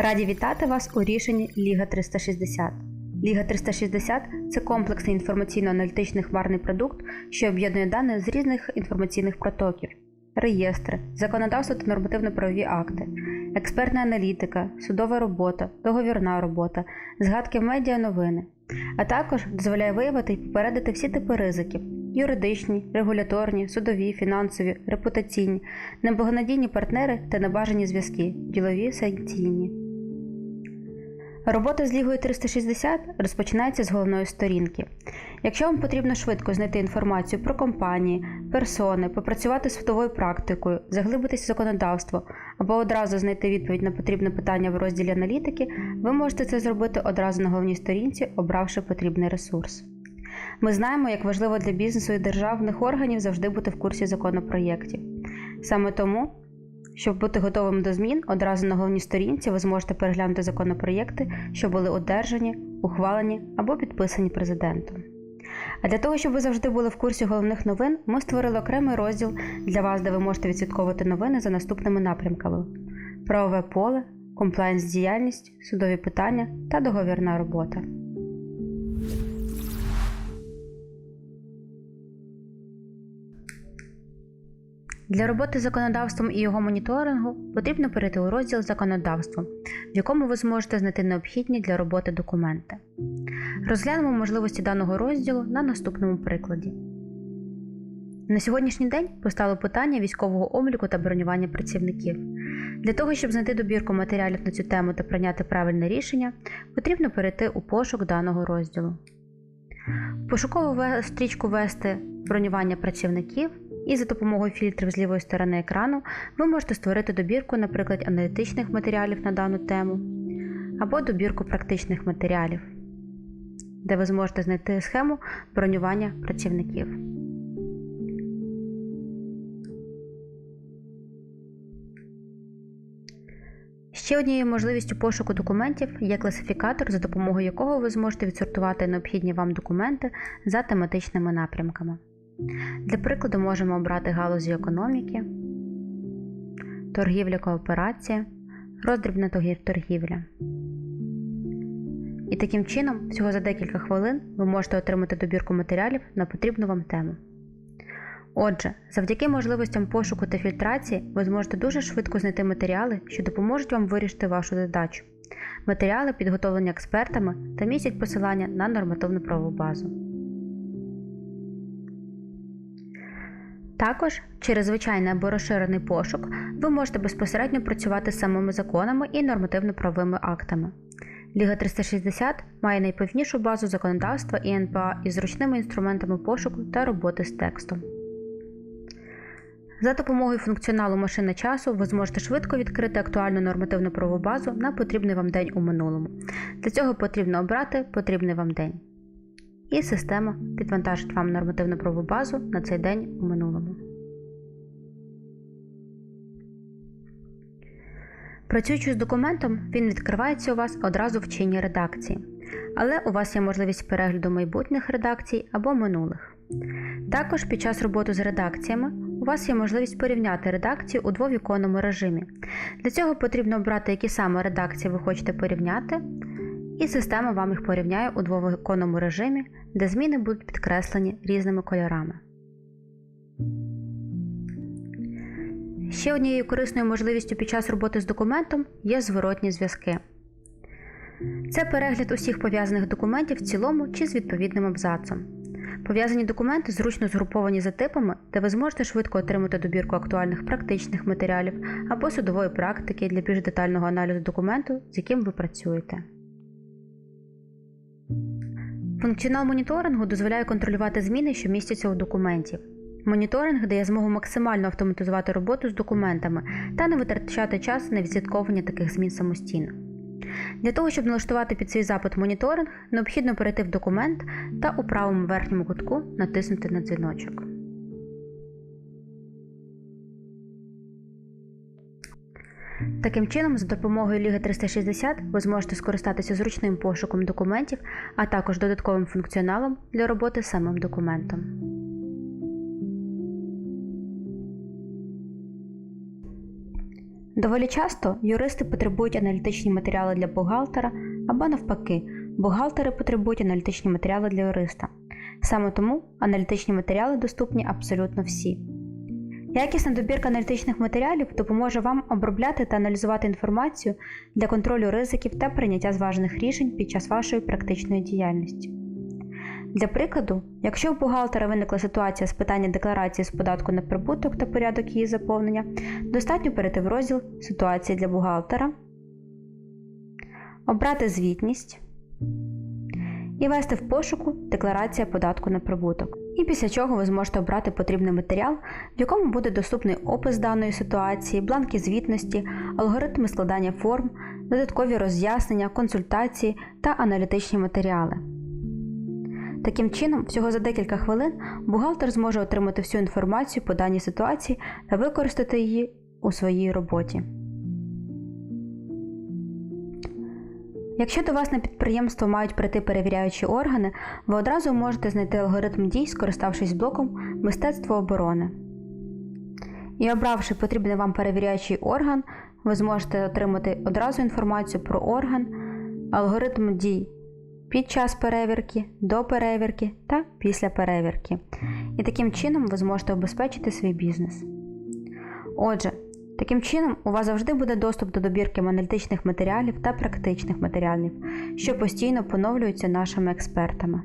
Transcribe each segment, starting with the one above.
Раді вітати вас у рішенні Ліга 360. Ліга 360 це комплексний інформаційно-аналітичний хмарний продукт, що об'єднує дані з різних інформаційних протоків, реєстри, законодавство та нормативно-правові акти, експертна аналітика, судова робота, договірна робота, згадки медіа новини, а також дозволяє виявити і попередити всі типи ризиків юридичні, регуляторні, судові, фінансові, репутаційні, неблагонадійні партнери та небажані зв'язки, ділові санкційні. Робота з Лігою 360 розпочинається з головної сторінки. Якщо вам потрібно швидко знайти інформацію про компанії, персони, попрацювати з фотовою практикою, заглибитись в законодавство або одразу знайти відповідь на потрібне питання в розділі аналітики, ви можете це зробити одразу на головній сторінці, обравши потрібний ресурс. Ми знаємо, як важливо для бізнесу і державних органів завжди бути в курсі законопроєктів. Саме тому, щоб бути готовим до змін, одразу на головній сторінці ви зможете переглянути законопроєкти, що були одержані, ухвалені або підписані президентом. А для того, щоб ви завжди були в курсі головних новин, ми створили окремий розділ для вас, де ви можете відслідковувати новини за наступними напрямками: правове поле, комплайнс діяльність, судові питання та договірна робота. Для роботи з законодавством і його моніторингу потрібно перейти у розділ Законодавство, в якому ви зможете знайти необхідні для роботи документи. Розглянемо можливості даного розділу на наступному прикладі. На сьогоднішній день постало питання військового обліку та бронювання працівників. Для того, щоб знайти добірку матеріалів на цю тему та прийняти правильне рішення, потрібно перейти у пошук даного розділу. В пошукову стрічку ввести бронювання працівників і за допомогою фільтрів з лівої сторони екрану ви можете створити добірку, наприклад, аналітичних матеріалів на дану тему, або добірку практичних матеріалів, де ви зможете знайти схему бронювання працівників. Ще однією можливістю пошуку документів є класифікатор, за допомогою якого ви зможете відсортувати необхідні вам документи за тематичними напрямками. Для прикладу можемо обрати галузі економіки, торгівля кооперація, роздрібна торгівля. І таким чином, всього за декілька хвилин ви можете отримати добірку матеріалів на потрібну вам тему. Отже, завдяки можливостям пошуку та фільтрації ви зможете дуже швидко знайти матеріали, що допоможуть вам вирішити вашу задачу. Матеріали підготовлені експертами та містять посилання на нормативну правову базу. Також через звичайний або розширений пошук ви можете безпосередньо працювати з самими законами і нормативно-правовими актами. Ліга 360 має найповнішу базу законодавства і НПА із зручними інструментами пошуку та роботи з текстом. За допомогою функціоналу машини часу ви зможете швидко відкрити актуальну нормативну правову базу на потрібний вам день у минулому. Для цього потрібно обрати потрібний вам день. І система підвантажить вам нормативну правову базу на цей день у минулому. Працюючи з документом, він відкривається у вас одразу в чинній редакції, але у вас є можливість перегляду майбутніх редакцій або минулих. Також під час роботи з редакціями у вас є можливість порівняти редакцію у двовіконному режимі. Для цього потрібно обрати, які саме редакції ви хочете порівняти, і система вам їх порівняє у двовиконному режимі, де зміни будуть підкреслені різними кольорами. Ще однією корисною можливістю під час роботи з документом є зворотні зв'язки. Це перегляд усіх пов'язаних документів в цілому чи з відповідним абзацом. Пов'язані документи зручно згруповані за типами, де ви зможете швидко отримати добірку актуальних практичних матеріалів або судової практики для більш детального аналізу документу, з яким ви працюєте. Функціонал моніторингу дозволяє контролювати зміни, що містяться у документі. Моніторинг дає змогу максимально автоматизувати роботу з документами та не витрачати час на відслідковування таких змін самостійно. Для того, щоб налаштувати під свій запит моніторинг, необхідно перейти в документ та у правому верхньому кутку натиснути на дзвіночок. Таким чином, за допомогою Ліги 360 ви зможете скористатися зручним пошуком документів, а також додатковим функціоналом для роботи з самим документом. Доволі часто юристи потребують аналітичні матеріали для бухгалтера або навпаки, бухгалтери потребують аналітичні матеріали для юриста. Саме тому аналітичні матеріали доступні абсолютно всі. Якісна добірка аналітичних матеріалів допоможе вам обробляти та аналізувати інформацію для контролю ризиків та прийняття зважених рішень під час вашої практичної діяльності. Для прикладу, якщо у бухгалтера виникла ситуація з питання декларації з податку на прибуток та порядок її заповнення, достатньо перейти в розділ Ситуації для бухгалтера, обрати звітність і ввести в пошуку Декларація податку на прибуток. І після чого ви зможете обрати потрібний матеріал, в якому буде доступний опис даної ситуації, бланки звітності, алгоритми складання форм, додаткові роз'яснення, консультації та аналітичні матеріали. Таким чином, всього за декілька хвилин бухгалтер зможе отримати всю інформацію по даній ситуації та використати її у своїй роботі. Якщо до вас на підприємство мають прийти перевіряючі органи, ви одразу можете знайти алгоритм дій, скориставшись блоком Мистецтво оборони. І обравши потрібний вам перевіряючий орган, ви зможете отримати одразу інформацію про орган, алгоритм дій під час перевірки, до перевірки та після перевірки. І таким чином ви зможете обезпечити свій бізнес. Отже, таким чином у вас завжди буде доступ до добірки аналітичних матеріалів та практичних матеріалів, що постійно поновлюються нашими експертами.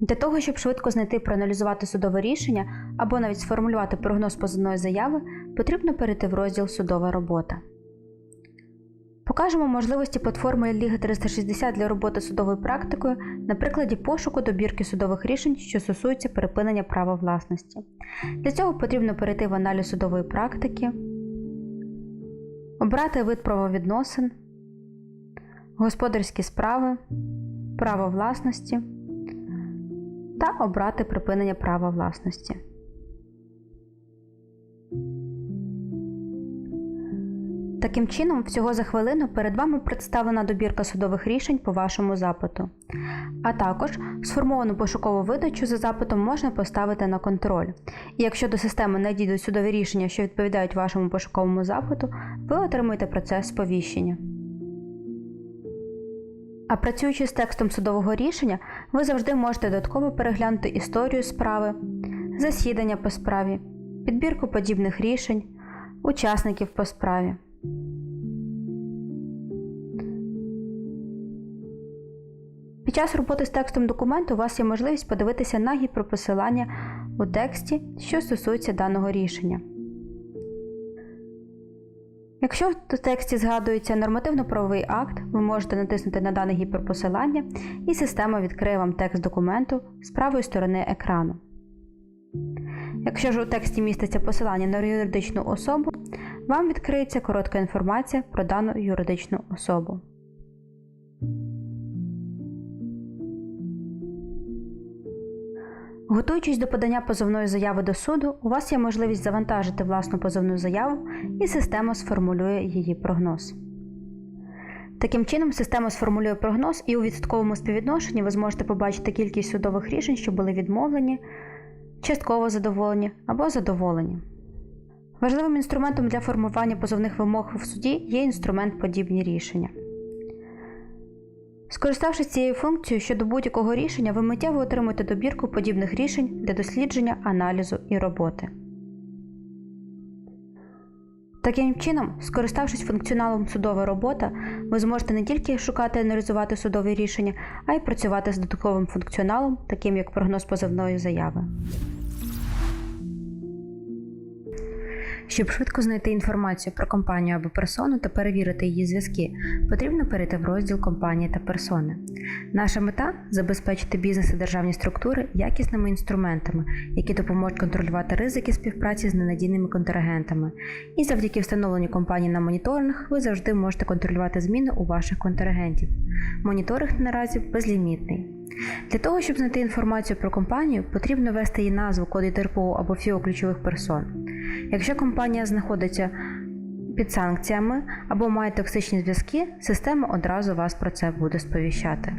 Для того, щоб швидко знайти проаналізувати судове рішення або навіть сформулювати прогноз позовної заяви, потрібно перейти в розділ Судова робота. Покажемо можливості платформи Ліги 360 для роботи судовою практикою на прикладі пошуку добірки судових рішень, що стосуються припинення права власності. Для цього потрібно перейти в аналіз судової практики, обрати вид правовідносин, господарські справи, право власності та обрати припинення права власності. Таким чином, всього за хвилину перед вами представлена добірка судових рішень по вашому запиту. А також сформовану пошукову видачу за запитом можна поставити на контроль. І якщо до системи надійдуть судові рішення, що відповідають вашому пошуковому запиту, ви отримуєте процес сповіщення. А працюючи з текстом судового рішення, ви завжди можете додатково переглянути історію справи, засідання по справі, підбірку подібних рішень, учасників по справі. Час роботи з текстом документу у вас є можливість подивитися на гіперпосилання у тексті, що стосується даного рішення. Якщо в тексті згадується нормативно-правовий акт, ви можете натиснути на дане гіперпосилання, і система відкриє вам текст документу з правої сторони екрану. Якщо ж у тексті міститься посилання на юридичну особу, вам відкриється коротка інформація про дану юридичну особу. Готуючись до подання позовної заяви до суду, у вас є можливість завантажити власну позовну заяву і система сформулює її прогноз. Таким чином, система сформулює прогноз, і у відсотковому співвідношенні ви зможете побачити кількість судових рішень, що були відмовлені, частково задоволені або задоволені. Важливим інструментом для формування позовних вимог в суді є інструмент подібні рішення. Скориставшись цією функцією щодо будь-якого рішення, ви миттєво отримуєте добірку подібних рішень для дослідження, аналізу і роботи. Таким чином, скориставшись функціоналом судова робота, ви зможете не тільки шукати і аналізувати судові рішення, а й працювати з додатковим функціоналом, таким як прогноз позовної заяви. Щоб швидко знайти інформацію про компанію або персону та перевірити її зв'язки, потрібно перейти в розділ Компанії та персони. Наша мета забезпечити бізнес і державні структури якісними інструментами, які допоможуть контролювати ризики співпраці з ненадійними контрагентами. І завдяки встановленню компанії на моніторинг ви завжди можете контролювати зміни у ваших контрагентів. Моніторинг наразі безлімітний. Для того, щоб знайти інформацію про компанію, потрібно ввести її назву, код ІТРПО або ФІО ключових персон. Якщо компанія знаходиться під санкціями або має токсичні зв'язки, система одразу вас про це буде сповіщати.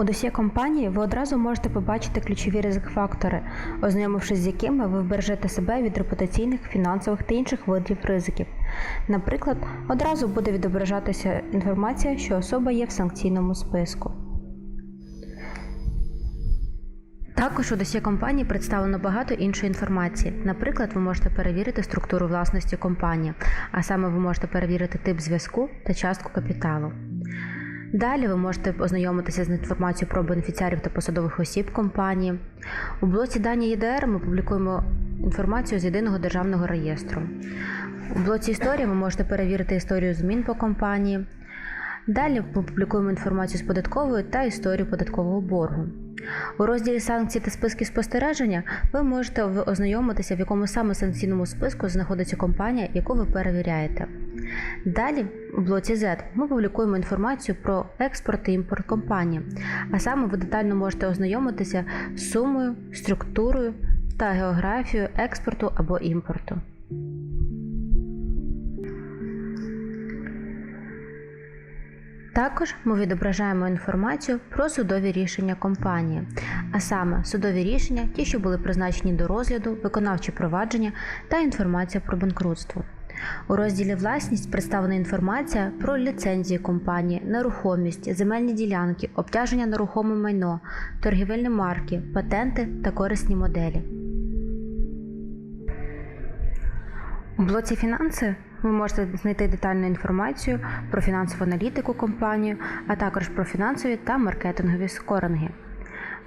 У досі компанії ви одразу можете побачити ключові ризик-фактори, ознайомившись з якими ви вбережете себе від репутаційних, фінансових та інших видів ризиків. Наприклад, одразу буде відображатися інформація, що особа є в санкційному списку. Також у досьє компанії представлено багато іншої інформації. Наприклад, ви можете перевірити структуру власності компанії, а саме ви можете перевірити тип зв'язку та частку капіталу. Далі ви можете ознайомитися з інформацією про бенефіціарів та посадових осіб компанії. У блоці дані ЄДР ми публікуємо інформацію з єдиного державного реєстру. У блоці історія ви можете перевірити історію змін по компанії. Далі ми публікуємо інформацію з податкової та історію податкового боргу. У розділі санкції та списки спостереження ви можете ознайомитися, в якому саме санкційному списку знаходиться компанія, яку ви перевіряєте. Далі у блоці Z ми публікуємо інформацію про експорт і імпорт компанії, а саме ви детально можете ознайомитися з сумою, структурою та географією експорту або імпорту. Також ми відображаємо інформацію про судові рішення компанії, а саме судові рішення, ті, що були призначені до розгляду, виконавчі провадження та інформація про банкрутство. У розділі Власність представлена інформація про ліцензії компанії, нерухомість, земельні ділянки, обтяження на рухоме майно, торгівельні марки, патенти та корисні моделі. У блоці фінанси ви можете знайти детальну інформацію про фінансову аналітику компанії, а також про фінансові та маркетингові скоринги.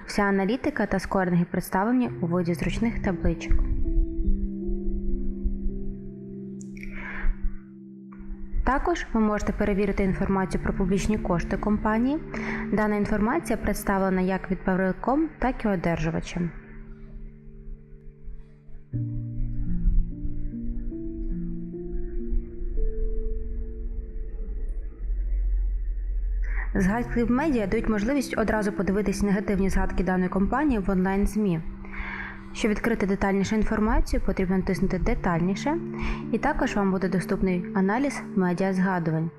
Вся аналітика та скоринги представлені у виді зручних табличок. Також ви можете перевірити інформацію про публічні кошти компанії. Дана інформація представлена як відправником, так і одержувачем. Згадки в медіа дають можливість одразу подивитись негативні згадки даної компанії в онлайн ЗМІ. Щоб відкрити детальнішу інформацію, потрібно натиснути Детальніше, і також вам буде доступний аналіз медіазгадувань,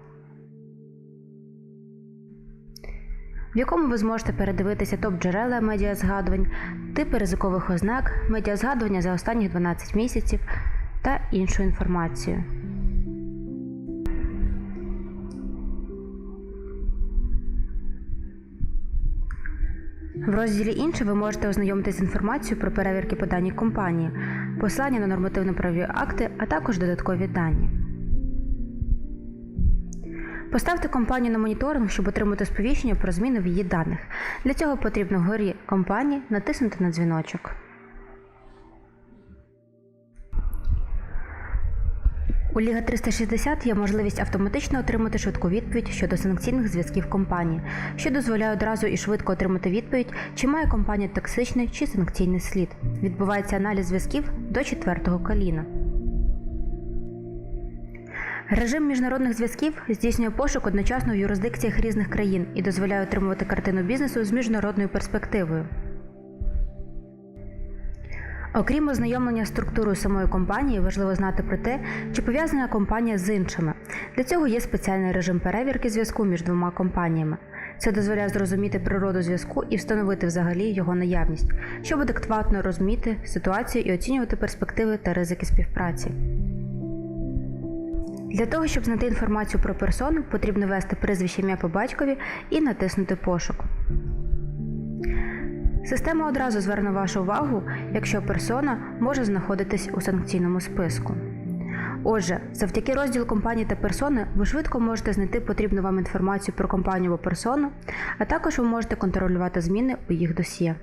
в якому ви зможете передивитися топ-джерела медіазгадувань, типи ризикових ознак, медіазгадування за останні 12 місяців та іншу інформацію. В розділі Інше ви можете ознайомитися з інформацією про перевірки по даній компанії, послання на нормативно-правові акти, а також додаткові дані. Поставте компанію на моніторинг, щоб отримати сповіщення про зміни в її даних. Для цього потрібно вгорі компанії натиснути на дзвіночок. У Ліга 360 є можливість автоматично отримати швидку відповідь щодо санкційних зв'язків компанії, що дозволяє одразу і швидко отримати відповідь, чи має компанія токсичний чи санкційний слід. Відбувається аналіз зв'язків до четвертого коліна. Режим міжнародних зв'язків здійснює пошук одночасно в юрисдикціях різних країн і дозволяє отримувати картину бізнесу з міжнародною перспективою. Окрім ознайомлення з структурою самої компанії, важливо знати про те, чи пов'язана компанія з іншими. Для цього є спеціальний режим перевірки зв'язку між двома компаніями. Це дозволяє зрозуміти природу зв'язку і встановити взагалі його наявність, щоб адекватно розуміти ситуацію і оцінювати перспективи та ризики співпраці. Для того, щоб знайти інформацію про персону, потрібно ввести прізвище ім'я по батькові і натиснути пошук. Система одразу зверне вашу увагу, якщо персона може знаходитись у санкційному списку. Отже, завдяки розділу компанії та персони ви швидко можете знайти потрібну вам інформацію про компанію або персону, а також ви можете контролювати зміни у їх досьє.